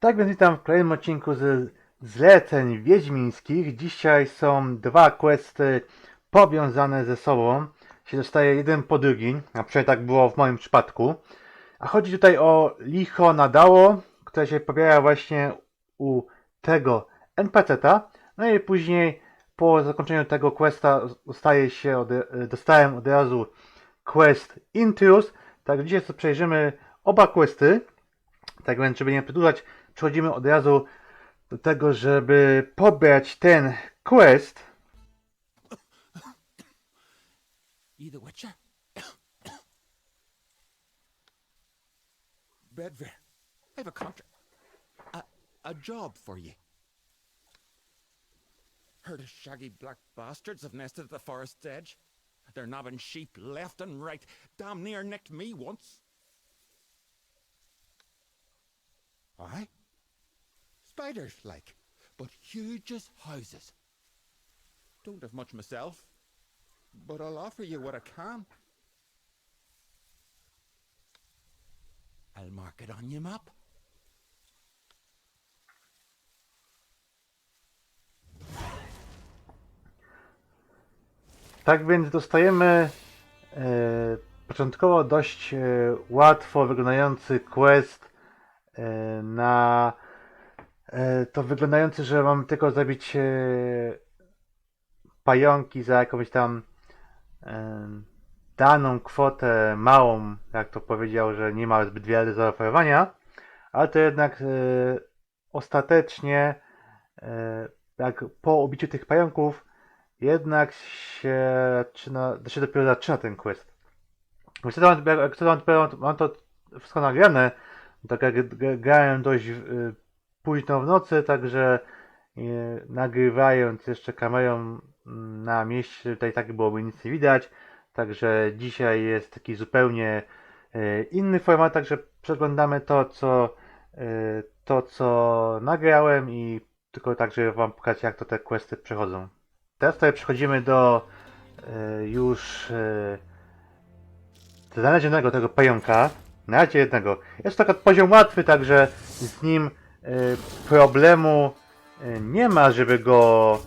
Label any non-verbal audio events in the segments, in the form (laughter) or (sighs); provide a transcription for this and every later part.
Tak więc witam w kolejnym odcinku z zleceń wiedźmińskich. Dzisiaj są dwa questy powiązane ze sobą. Się dostaje jeden po drugim, a przynajmniej tak było w moim przypadku. A chodzi tutaj o licho nadało, które się pojawia właśnie u tego NPC-ta. No i później po zakończeniu tego questa dostaje się od, dostałem od razu quest Intrus. Tak dzisiaj przejrzymy oba questy. Tak więc, żeby nie przedłużać, przechodzimy od razu do tego, żeby pobrać ten quest. You the Witcher? Bedver, I have a contract. A, a job for you. Heard of shaggy black bastards have nested at the forest's edge? They're nabbing sheep left and right. Damn near nicked me once. Aye? Spiders, like, but huge as houses. Don't have much myself, but I'll offer you what I can. I'll mark it on your map. Tak więc dostajemy e, początkowo dość e, łatwo wyglądający quest e, na to wyglądający, że mamy tylko zabić e, pająki za jakąś tam e, daną kwotę małą, jak to powiedział, że nie ma zbyt wiele do zaoferowania, ale to jednak e, ostatecznie e, jak po ubiciu tych pająków jednak się zaczyna, to się dopiero zaczyna ten quest. Niestety mam, jak, jak to mam, mam to wszystko nagrane, tak jak grałem dość y, późno w nocy, także y, nagrywając jeszcze kamerą mm, na mieście, tutaj tak byłoby nic nie widać, także dzisiaj jest taki zupełnie y, inny format, także przeglądamy to, co y, to, co nagrałem i tylko tak, żeby wam pokazać, jak to te questy przechodzą. Teraz tutaj przechodzimy do e, już e, znalezionego tego pająka. Na razie jednego. Jest to poziom łatwy, także z nim e, problemu e, nie ma, żeby go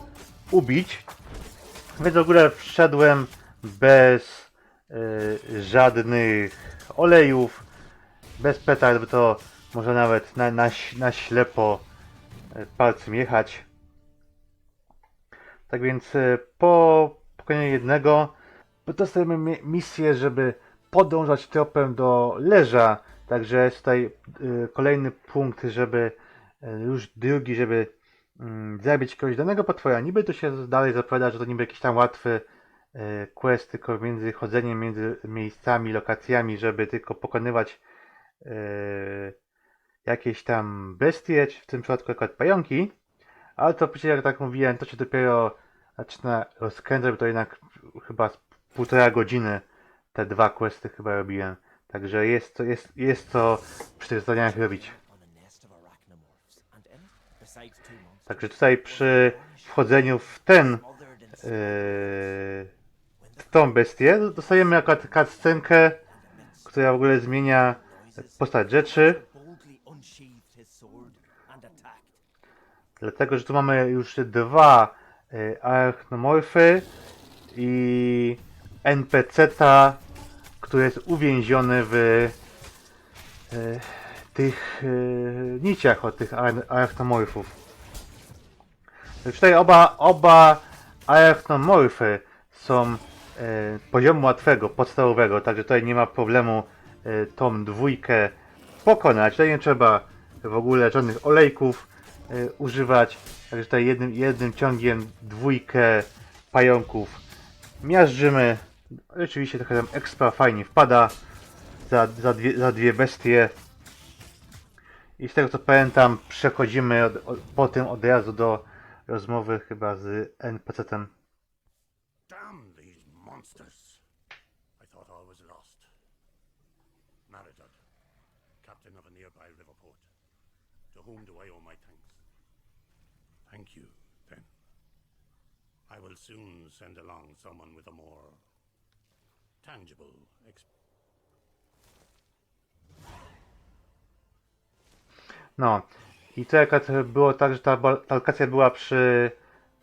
ubić. Więc w ogóle wszedłem bez e, żadnych olejów, bez petard, bo to może nawet na, na, na ślepo palcem jechać. Tak więc po pokonaniu jednego dostajemy mi- misję, żeby podążać tropem do leża. Także jest tutaj e, kolejny punkt, żeby e, już drugi, żeby mm, zabić kogoś danego potwora. Niby to się dalej zapowiada, że to niby jakiś tam łatwy e, quest, tylko między chodzeniem między miejscami, lokacjami, żeby tylko pokonywać jakieś tam bestie, czy w tym przypadku akurat pająki. Ale to przecież jak tak mówiłem, to się dopiero zaczyna rozkręcać, bo to jednak chyba półtora godziny te dwa questy chyba robiłem. Także jest to, jest, jest to przy tych zadaniach robić. Także tutaj przy wchodzeniu w ten, yy, w tą bestię, dostajemy akurat cutscenkę, która w ogóle zmienia postać rzeczy. Dlatego, że tu mamy już dwa y, arachnomorfy i NPC-ta, który jest uwięziony w y, tych y, niciach od tych ar- arachnomorfów. Tutaj oba, oba arachnomorfy są y, poziomu łatwego, podstawowego, także tutaj nie ma problemu y, tą dwójkę pokonać. Tutaj nie trzeba w ogóle żadnych olejków y, używać. Także tutaj jednym, jednym ciągiem dwójkę pająków miażdżymy. Oczywiście trochę tam expa fajnie wpada za, za, dwie, za dwie bestie. I z tego co pamiętam przechodzimy od, od, potem od razu do rozmowy chyba z NPC-tem. Damn these monsters! I thought all was lost. Maridod, captain of a nearby river port. To whom do I owe my thanks? Thank you, then. I will soon send along someone with a more tangible No I to akurat było tak, że ta, lokacja była przy,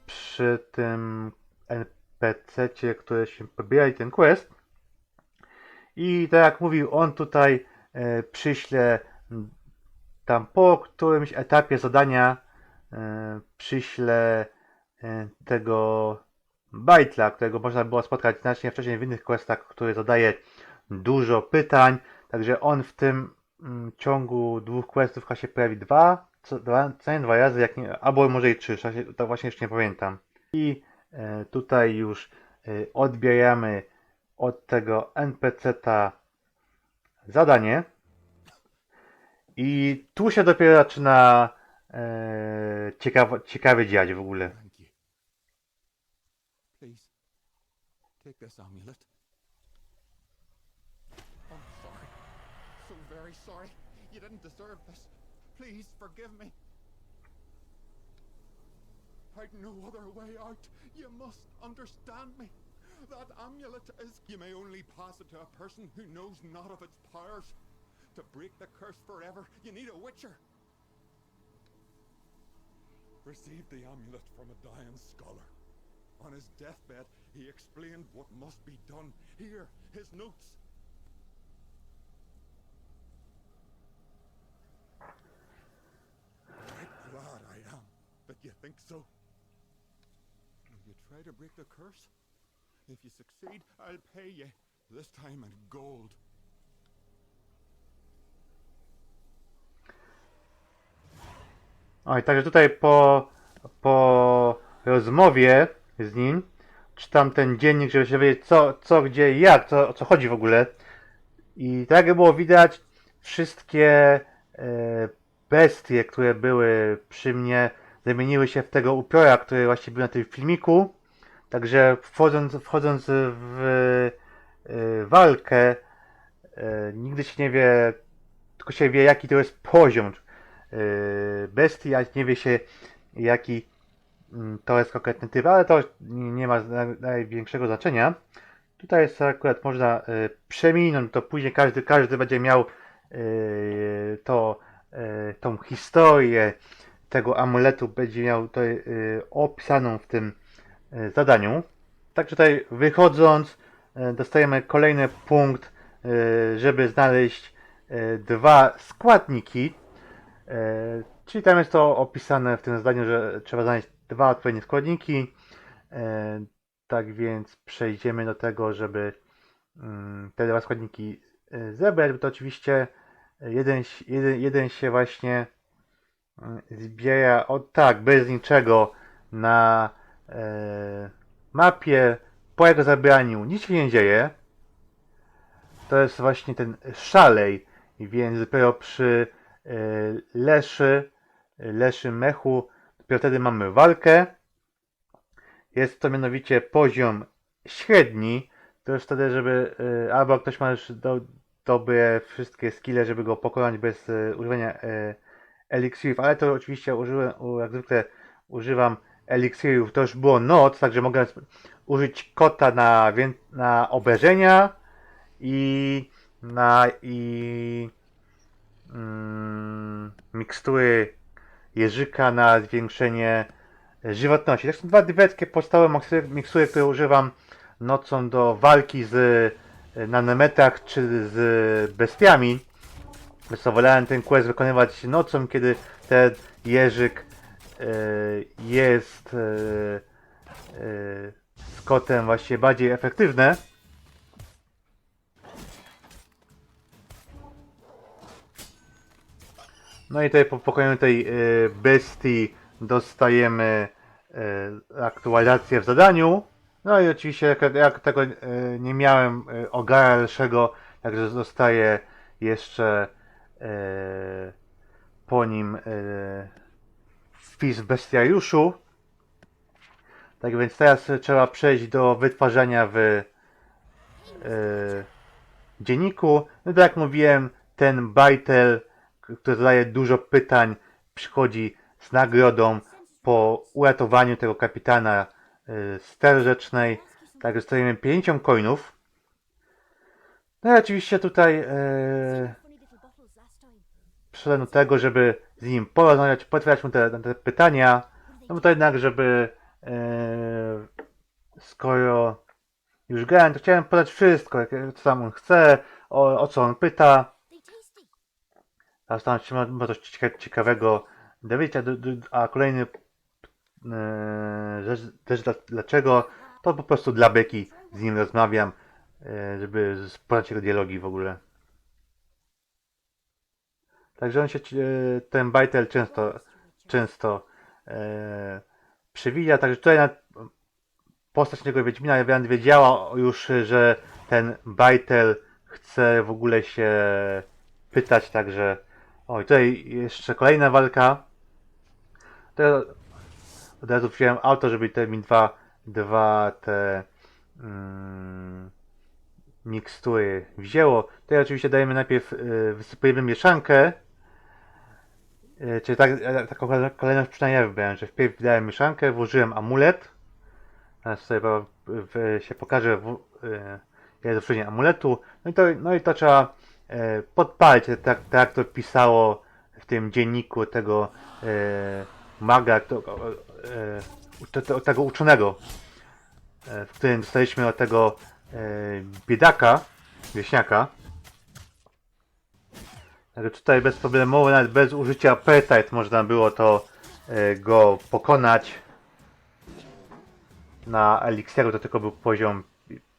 przy tym NPC-cie, który się pobierali ten quest. I tak jak mówił, on tutaj e, przyśle tam po którymś etapie zadania e, przyśle e, tego bajtla, którego można było spotkać znacznie wcześniej w innych questach, który zadaje dużo pytań. Także on w tym mm, ciągu dwóch questów chyba się pojawi dwa, co, dwa, co dwa razy, jak nie, albo może i trzy, to właśnie jeszcze nie pamiętam. I e, tutaj już e, odbieramy od tego NPC-ta zadanie. I tu się dopiero zaczyna e, ciekawo, ciekawie dziać w ogóle. Please, take this amulet. Oh, I'm sorry. So very sorry. You didn't deserve this. Please forgive me. I'd no other way out. You must understand me. That amulet is. You may only pass it to a person who knows not of its powers. To break the curse forever, you need a witcher. Receive the amulet from a dying scholar. On his deathbed, he explained what must be done. Here, his notes. Right glad I am that you think so. Will you try to break the curse? If you succeed, I'll pay you, this time in gold. Oj, także tutaj po, po rozmowie z nim czytam ten dziennik, żeby się wiedzieć co, co gdzie i jak, co, o co chodzi w ogóle. I tak jak było widać, wszystkie e, bestie, które były przy mnie, zamieniły się w tego upiora, który właśnie był na tym filmiku. Także wchodząc, wchodząc w e, walkę, e, nigdy się nie wie, tylko się wie jaki to jest poziom bestii, a nie wie się jaki to jest konkretny typ, ale to nie ma największego znaczenia. Tutaj jest akurat można yy, przeminąć, to później każdy, każdy będzie miał yy, to, yy, tą historię tego amuletu, będzie miał to opisaną w tym zadaniu. Także tutaj wychodząc dostajemy kolejny punkt, żeby znaleźć dwa składniki, Czyli tam jest to opisane w tym zdaniu, że trzeba znaleźć dwa odpowiednie składniki. E, Tak więc przejdziemy do tego, żeby mm, te dwa składniki e, zebrać. To oczywiście jeden, jeden, jeden się właśnie mm, zbiera od tak, bez niczego na e, mapie. Po jego zabraniu nic się nie dzieje. To jest właśnie ten szalej, więc dopiero przy leszy, leszy mechu, wtedy mamy walkę. Jest to mianowicie poziom średni, to już wtedy, żeby e, albo ktoś ma już do, dobre wszystkie skille, żeby go pokonać bez e, używania e, eliksirów, ale to oczywiście użyłem, jak zwykle używam eliksirów, to już było noc, także mogę użyć kota na, na obrażenia i na i mm, mikstury jeżyka na zwiększenie żywotności. To są dwa dwie podstawowe mikstury, które używam nocą do walki z e, na nemetach czy z bestiami. Wolałem ten quest wykonywać nocą, kiedy ten jeżyk e, jest e, e, z kotem właśnie bardziej efektywne. No i tutaj po pokonaniu tej e, bestii dostajemy e, aktualizację w zadaniu. No i oczywiście jak, jak tego e, nie miałem ogara dalszego, także dostaję jeszcze po nim wpis bestiariuszu. Tak więc teraz trzeba przejść do wytwarzania w dzienniku. No tak jak mówiłem, ten bajtel, który zadaje dużo pytań, przychodzi z nagrodą po uratowaniu tego kapitana y, Ster Rzecznej. Tak, dostajemy 50 coinów. No i oczywiście tutaj e, podszedłem do tego, żeby z nim porozmawiać, potwierdzać mu te, te pytania, no bo to jednak, żeby e, skoro już grałem, to chciałem podać wszystko, co tam on chce, o, o co on pyta. A tam się ma, ma coś cieka- ciekawego. Dowiedzieć, a, kolejny e, rzecz, też dla, dlaczego, to po prostu dla beki z nim rozmawiam, e, żeby poznać jego dialogi w ogóle. Także on się, e, ten Bajtel często, często e, przewija, także tutaj na, postać tego Wiedźmina wiedziała już, że ten Bajtel chce w ogóle się pytać, także oj, tutaj jeszcze kolejna walka. To od razu wziąłem auto, żeby te mi dwa, dwa te mm, mikstury wzięło. Tutaj oczywiście dajemy najpierw, y, wysypujemy mieszankę. Y, czyli tak, taką kolejność przynajmniej ja wybrałem, że wpierw dałem mieszankę, włożyłem amulet. Teraz sobie po- w, się pokażę, w, y, użycie amuletu. No i to, no i to trzeba e, podpalić, tak, tak to pisało w tym dzienniku tego e, maga, to, e, te- te- tego uczonego, w którym dostaliśmy od tego biedaka, wieśniaka. Także tutaj bezproblemowo, nawet bez użycia Appetite można było to go pokonać. Na eliksieru to tylko był poziom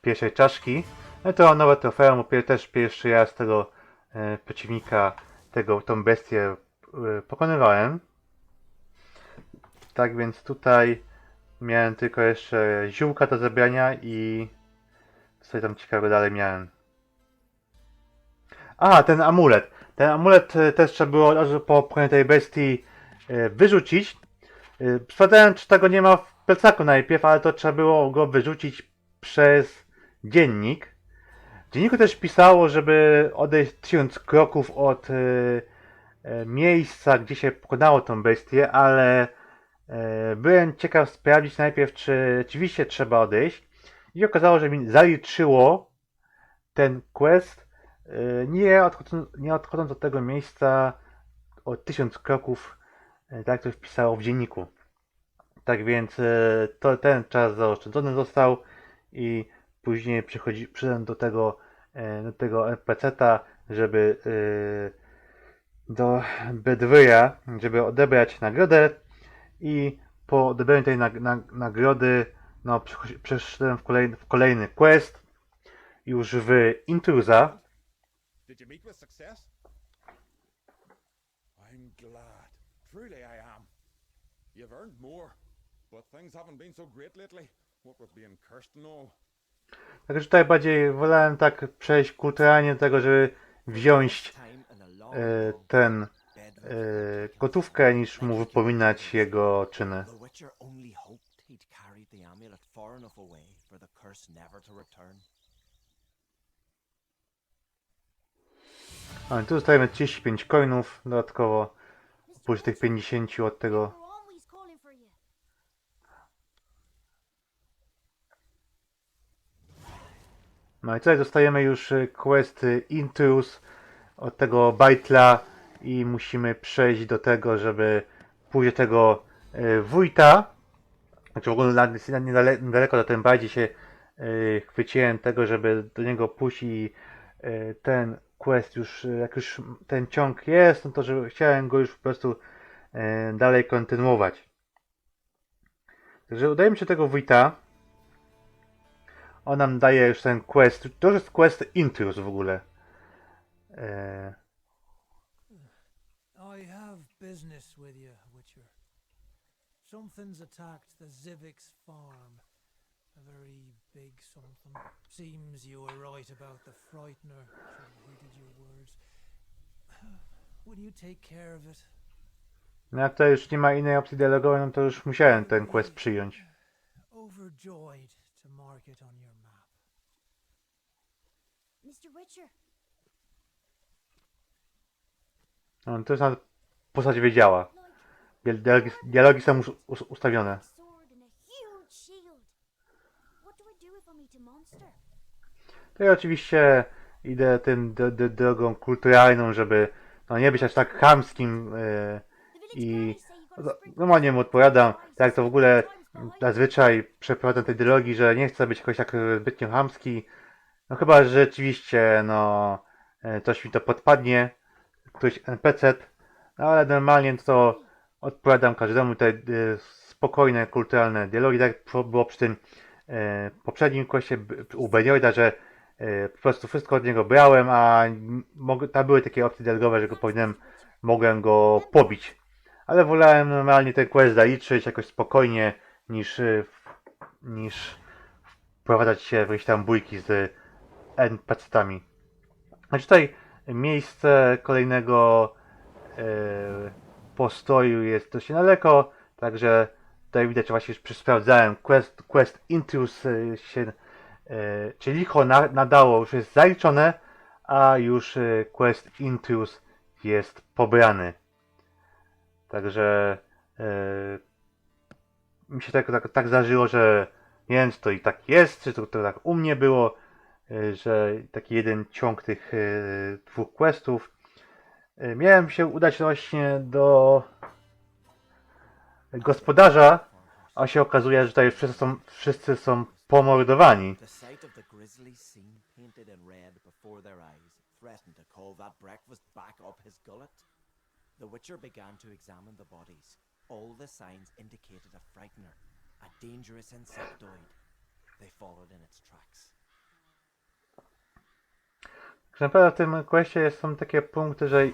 pierwszej czaszki. No to nowe trofeum, też pierwszy raz tego e, przeciwnika, tego, tą bestię e, pokonywałem. Tak więc tutaj miałem tylko jeszcze ziółka do zebrania i co tam ciekawego dalej miałem. A, ten amulet. Ten amulet e, też trzeba było od razu po pokonaniu tej bestii e, wyrzucić. E, Sprawdzałem, czy tego nie ma w plecaku najpierw, ale to trzeba było go wyrzucić przez dziennik. Dzienniku też pisało, żeby odejść tysiąc kroków od e, e, miejsca, gdzie się pokonało tą bestię, ale e, byłem ciekaw sprawdzić najpierw, czy rzeczywiście trzeba odejść. I okazało, że mi zaliczyło ten quest, nie odchodząc, nie odchodząc od tego miejsca o tysiąc kroków, tak to wpisało w dzienniku. Tak więc to, ten czas zaoszczędzony został i później przychodzi, przyszedłem do tego, e, do tego NPC-ta, żeby e, do Bedwyja, żeby odebrać nagrodę i po odebraniu tej nag, nag, nagrody no, przeszedłem w kolejny, w kolejny quest już w success? I'm glad. Truly I am. You've earned more, but things haven't been so great lately. What with being cursed and all. Także tutaj bardziej wolałem tak przejść kulturalnie do tego, żeby wziąć e, ten e, gotówkę niż mu wypominać jego czyny. A tu dostajemy 35 coinów dodatkowo, oprócz tych 50 od tego. We're always calling for you. No i tutaj dostajemy już e, quest e, Intrus od tego Baitla i musimy przejść do tego, żeby pójść do tego e, wójta. Znaczy w ogóle niedaleko do tym bardziej się chwyciłem tego, żeby do niego pójść i ten quest już, jak już ten ciąg jest, no to żeby chciałem go już po prostu dalej kontynuować. Także udajemy się do tego wójta. On nam daje już ten quest. To już jest quest Intrus w ogóle. E, I have business with you, Witcher. Something's attacked the Zivix farm. A very big something. Seems you were right about the Frightener. Should your words. (sighs) Will you take care of it? no jak to już nie ma innej opcji dialogowej, no to już musiałem ten quest przyjąć. Overjoyed to mark it on your map. Mr. Witcher, No, to już nawet postać wiedziała. Dialogi, dialogi są już us- ustawione. a sword and a huge shield. What do I do if I meet a monster? To ja oczywiście idę tym drogą kulturalną, żeby no nie być aż tak chamskim e, The village i say no, normalnie mu odpowiadam, tak to w ogóle. Zazwyczaj przeprowadzam tej dialogii, że nie chcę być jakoś tak zbytnio chamski, no chyba, że rzeczywiście, no, e, coś mi to podpadnie, któryś NPC, no ale normalnie to odpowiadam każdemu te e, spokojne, kulturalne dialogi, tak było przy tym e, poprzednim koście u Benioida, że po prostu wszystko od niego brałem, a tam były takie opcje dialogowe, że go powinienem, mogłem go pobić. Ale wolałem normalnie ten quest zaliczyć jakoś spokojnie, niż, w- niż wprowadzać się w jakieś tam bójki z NPC-tami. Znaczy tutaj miejsce kolejnego e, postoju jest dość daleko, także tutaj widać właśnie, że sprawdzałem quest, quest Intrus e, się, e, czyli licho na, nadało, już jest zaliczone, a już e, quest Intrus jest pobrany. Także e, mi się tak, tak, tak zdarzyło, że nie wiem, czy to i tak jest, czy to, to tak u mnie było, e, że taki jeden ciąg tych e, dwóch questów. E, Miałem się udać właśnie do gospodarza, a się okazuje, że tutaj wszyscy są, wszyscy są pomordowani. The Witcher began to examine the bodies. All the signs indicated a frightener, a dangerous insectoid. They followed in its tracks. Tak naprawdę w tym questie są takie punkty, że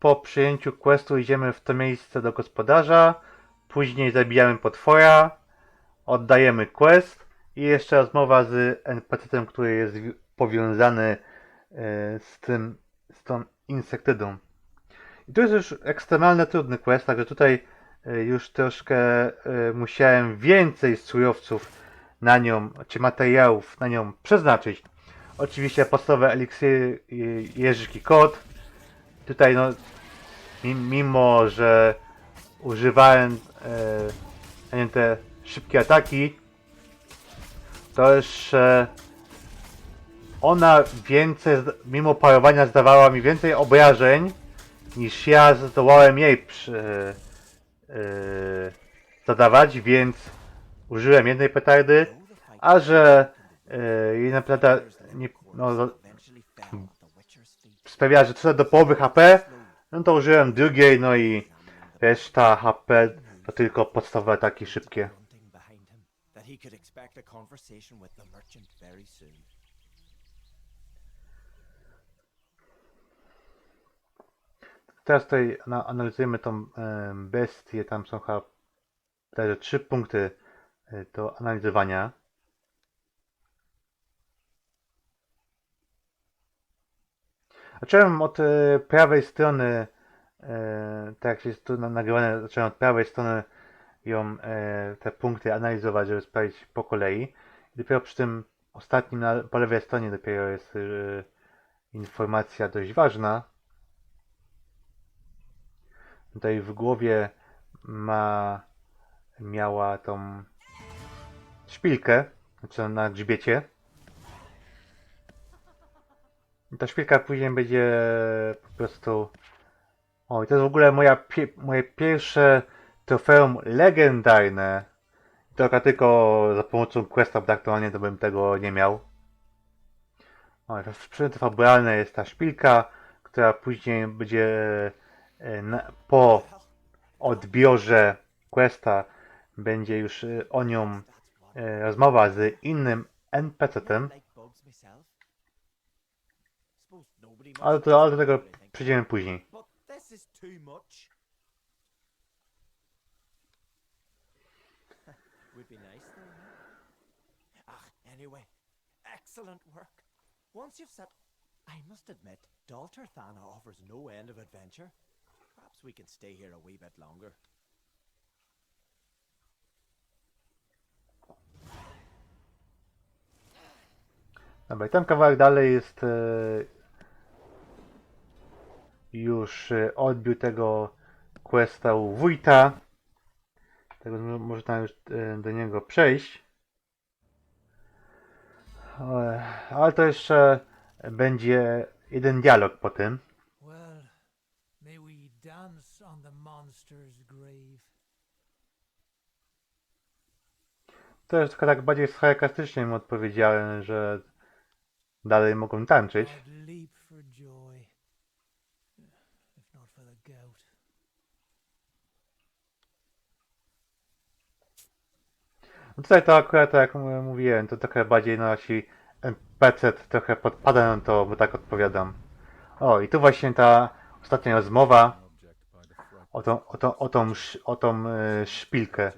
po przyjęciu questu idziemy w to miejsce do gospodarza, później zabijamy potwora, oddajemy quest i jeszcze rozmowa z NPC-tem, który jest wi- powiązany e, z tym, z tą insektydą. I to jest już ekstremalnie trudny quest, także tutaj już troszkę e, musiałem więcej surowców na nią, czy materiałów na nią przeznaczyć. Oczywiście podstawowe eliksiry i jeżyki kot. Tutaj no, mi- mimo że używałem e, te szybkie ataki, to jeszcze ona więcej, mimo parowania zdawała mi więcej obrażeń niż ja zdołałem jej przy, zadawać, więc użyłem jednej petardy, a że e, jedna petarda nie, no, feet. sprawia, że co do połowy HP, no to użyłem drugiej, no i reszta HP to tylko podstawowe ataki szybkie. that he could expect a conversation with the merchant very soon. Teraz tutaj na, analizujemy tą bestię, tam są chyba trzy punkty e, do analizowania. Zacząłem od e, prawej strony, e, tak jak jest tu na- nagrywane, zacząłem od prawej strony ją, te punkty analizować, żeby sprawdzić po kolei. I dopiero przy tym ostatnim, po lewej stronie dopiero jest informacja dość ważna. Tutaj w głowie ma, miała tą szpilkę, znaczy na grzbiecie. Ta szpilka później będzie po prostu... O, i to jest w ogóle moja moje pierwsze trofeum legendarne. Tylko tylko za pomocą questa, bo aktualnie to bym tego nie miał. O, w sprzęty fabularne jest ta szpilka, która później będzie po odbiorze questa będzie już e, o nią e, rozmowa z innym NPC-tem, ale, to, ale do tego przejdziemy później. Anyway, excellent work. Once you've set, I must admit, Dalter Thana offers no end of adventure. We can stay here a wee bit longer. Dobra, tam kawałek dalej jest e, już e, odbiór tego questa u wójta. Tego mo- można już e, do niego przejść. E, Ale to jeszcze będzie jeden dialog po tym. To jest trochę tak bardziej sarkastycznie im odpowiedziałem, że dalej mogą tańczyć. No tutaj to akurat, tak jak mówiłem, to trochę bardziej no jeśli NPC trochę podpada, no to mu tak odpowiadam. O, i tu właśnie ta ostatnia rozmowa o tą, o tą, o tą, o tą e, szpilkę.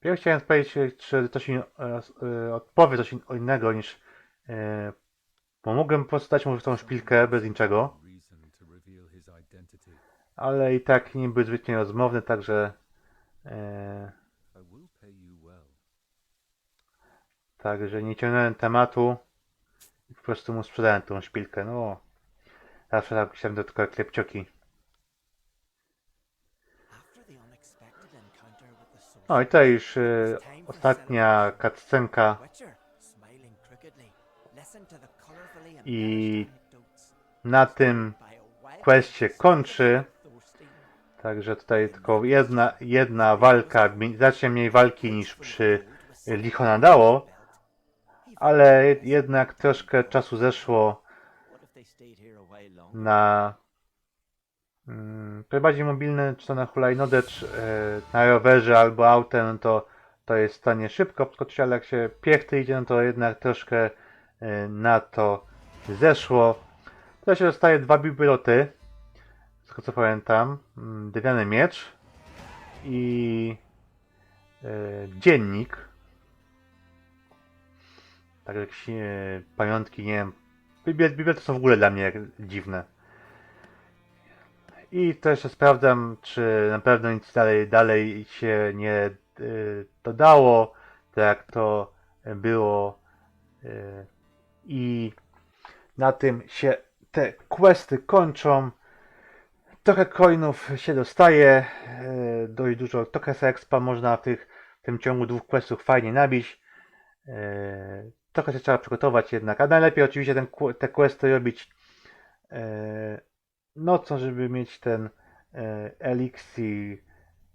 Pierwszy chciałem sprawdzić, czy coś in, e, e, odpowie coś in, innego niż e, bo mogłem po prostu dać mu tą szpilkę bez niczego, ale i tak nie był zbytnio rozmowny, także e, Także nie ciągnąłem tematu i po prostu mu sprzedałem tą szpilkę. No, zawsze tak pisałem do tylko klepcioki. After the unexpected encounter with the sorcerer, No i to już for ostatnia cutscenka. I na tym quest się kończy. Także tutaj tylko jedna, jedna walka, znacznie mniej walki niż przy Licho nadało, ale jednak troszkę czasu zeszło What if they stayed here a while longer? na mm, to bardziej mobilne, czy to na hulajnodze, czy na rowerze albo autem, no to to jest w stanie szybko podskoczyć, ale jak się piechty idzie, no to jednak troszkę e, na to zeszło. To się dostaje dwa bibeloty, z tego co pamiętam, mm, dywiany miecz i e, dziennik. Tak jakieś e, pamiątki, nie wiem, Biblie, Biblie to są w ogóle dla mnie dziwne. I jeszcze sprawdzam, czy na pewno nic dalej, dalej się nie y, dodało, tak jak to było. Y, I na tym się te questy kończą. Trochę coinów się dostaje, y, dość dużo Tokens Expa można w, tych, w tym ciągu dwóch questów fajnie nabić. Y, trochę się trzeba przygotować jednak, a najlepiej oczywiście ten, te questy robić nocą, żeby mieć ten e, eliksir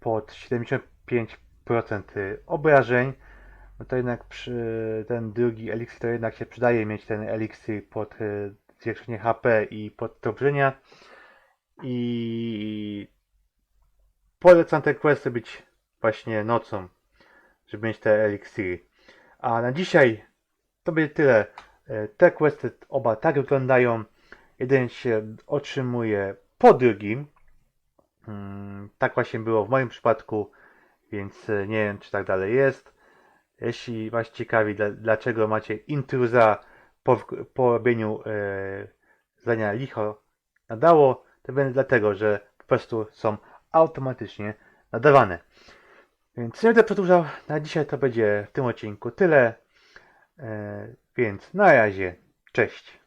pod 75% obrażeń. No to jednak przy ten drugi eliksir to jednak się przydaje mieć ten eliksir pod e, zwiększenie HP i pod te obrażenia. I polecam te questy być właśnie nocą, żeby mieć te eliksiry. A na dzisiaj to będzie tyle. E, Te questy oba tak wyglądają. Jeden się otrzymuje po drugim. Mm, Tak właśnie było w moim przypadku, więc e, nie wiem, czy tak dalej jest. Jeśli Was ciekawi, dla- dlaczego macie intruza po, po robieniu e, zdania licho nadało, to będzie dlatego, że po prostu są automatycznie nadawane. Więc nie będę przedłużał. Na dzisiaj to będzie w tym odcinku tyle. E, więc na razie, cześć.